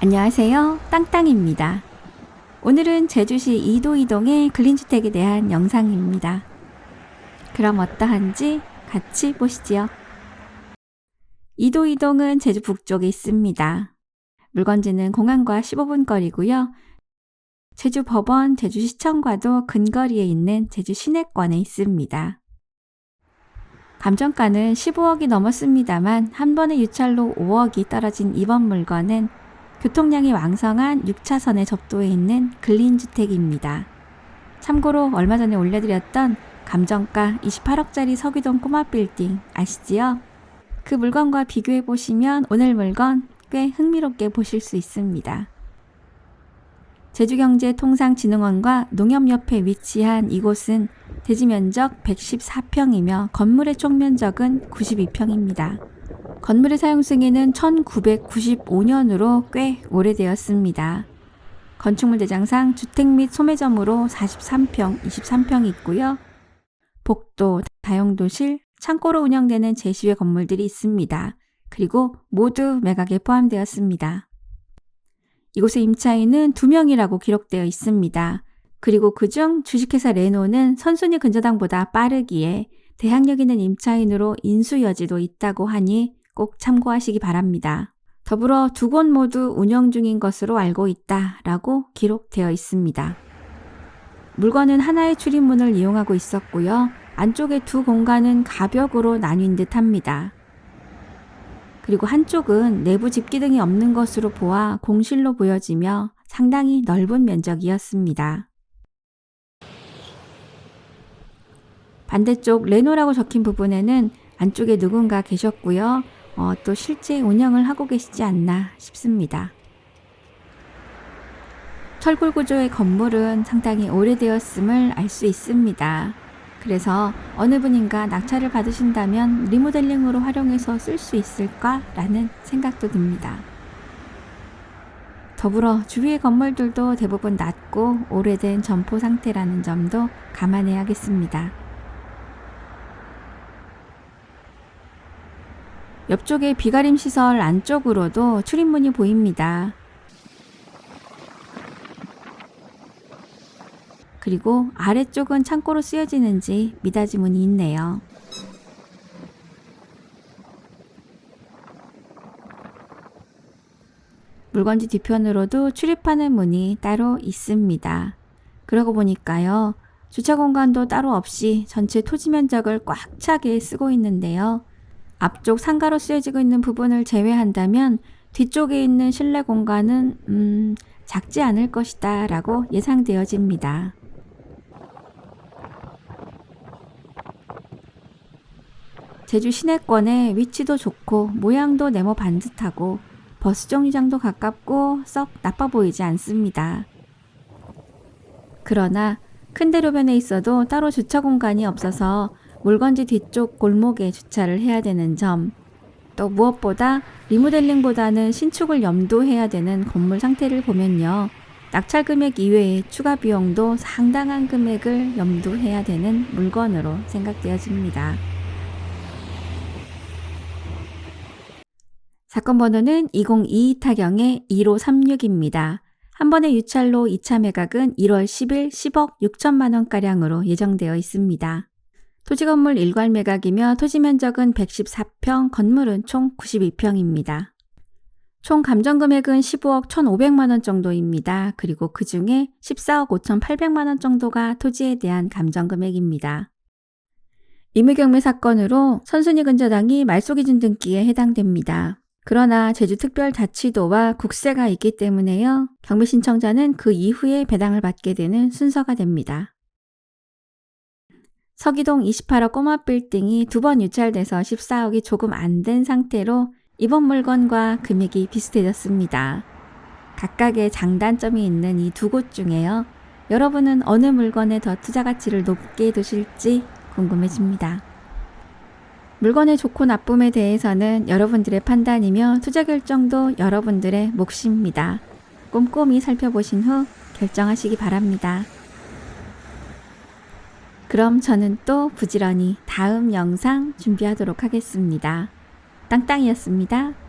안녕하세요. 땅땅입니다. 오늘은 제주시 이도 이동의 근린주택에 대한 영상입니다. 그럼 어떠한지 같이 보시지요. 이도 이동은 제주 북쪽에 있습니다. 물건지는 공항과 15분 거리고요. 제주 법원, 제주시청과도 근거리에 있는 제주 시내권에 있습니다. 감정가는 15억이 넘었습니다만 한 번의 유찰로 5억이 떨어진 이번 물건은 교통량이 왕성한 6차선에 접도해 있는 근린주택입니다. 참고로 얼마 전에 올려드렸던 감정가 28억짜리 서귀동 꼬마 빌딩 아시지요? 그 물건과 비교해 보시면 오늘 물건 꽤 흥미롭게 보실 수 있습니다. 제주경제통상진흥원과 농협옆에 위치한 이곳은 대지 면적 114평이며 건물의 총 면적은 92평입니다. 건물의 사용 승인은 1995년으로 꽤 오래되었습니다. 건축물 대장상 주택 및 소매점으로 43평, 23평이 있고요. 복도, 다용도실, 창고로 운영되는 제시외 건물들이 있습니다. 그리고 모두 매각에 포함되었습니다. 이곳의 임차인은 2명이라고 기록되어 있습니다. 그리고 그중 주식회사 레노는 선순위 근저당보다 빠르기에 대항력 있는 임차인으로 인수 여지도 있다고 하니 꼭 참고하시기 바랍니다. 더불어 두 곳 모두 운영 중인 것으로 알고 있다 라고 기록되어 있습니다. 물건은 하나의 출입문을 이용하고 있었고요. 안쪽의 두 공간은 가벽으로 나뉜 듯 합니다. 그리고 한쪽은 내부 집기등이 없는 것으로 보아 공실로 보여지며 상당히 넓은 면적이었습니다. 반대쪽 레노라고 적힌 부분에는 안쪽에 누군가 계셨고요. 어, 또 실제 운영을 하고 계시지 않나 싶습니다. 철골 구조의 건물은 상당히 오래되었음을 알 수 있습니다. 그래서 어느 분인가 낙찰을 받으신다면 리모델링으로 활용해서 쓸 수 있을까라는 생각도 듭니다. 더불어 주위의 건물들도 대부분 낮고 오래된 점포 상태라는 점도 감안해야겠습니다. 옆쪽에 비가림 시설 안쪽으로도 출입문이 보입니다. 그리고 아래쪽은 창고로 쓰여지는지 미닫이 문이 있네요. 물건지 뒤편으로도 출입하는 문이 따로 있습니다. 그러고 보니까요. 주차 공간도 따로 없이 전체 토지 면적을 꽉 차게 쓰고 있는데요. 앞쪽 상가로 쓰여지고 있는 부분을 제외한다면 뒤쪽에 있는 실내 공간은 음, 작지 않을 것이다 라고 예상되어집니다. 제주 시내권의 위치도 좋고 모양도 네모 반듯하고 버스 정류장도 가깝고 썩 나빠 보이지 않습니다. 그러나 큰 대로변에 있어도 따로 주차 공간이 없어서 물건지 뒤쪽 골목에 주차를 해야 되는 점, 또 무엇보다 리모델링보다는 신축을 염두해야 되는 건물 상태를 보면요. 낙찰 금액 이외에 추가 비용도 상당한 금액을 염두해야 되는 물건으로 생각되어집니다. 사건 번호는 2022 타경의 1536입니다. 한 번의 유찰로 2차 매각은 1월 10일 10억 6천만 원가량으로 예정되어 있습니다. 토지 건물 일괄 매각이며 토지 면적은 114평, 건물은 총 92평입니다. 총 감정 금액은 15억 1,500만 원 정도입니다. 그리고 그 중에 14억 5,800만 원 정도가 토지에 대한 감정 금액입니다. 임의경매 사건으로 선순위 근저당이 말소기준 등기에 해당됩니다. 그러나 제주특별자치도와 국세가 있기 때문에요. 경매 신청자는 그 이후에 배당을 받게 되는 순서가 됩니다. 서기동 28호 꼬마 빌딩이 두 번 유찰돼서 14억이 조금 안 된 상태로 이번 물건과 금액이 비슷해졌습니다. 각각의 장단점이 있는 이 두 곳 중에요. 여러분은 어느 물건에 더 투자 가치를 높게 두실지 궁금해집니다. 물건의 좋고 나쁨에 대해서는 여러분들의 판단이며 투자 결정도 여러분들의 몫입니다. 꼼꼼히 살펴보신 후 결정하시기 바랍니다. 그럼 저는 또 부지런히 다음 영상 준비하도록 하겠습니다. 땅땅이었습니다.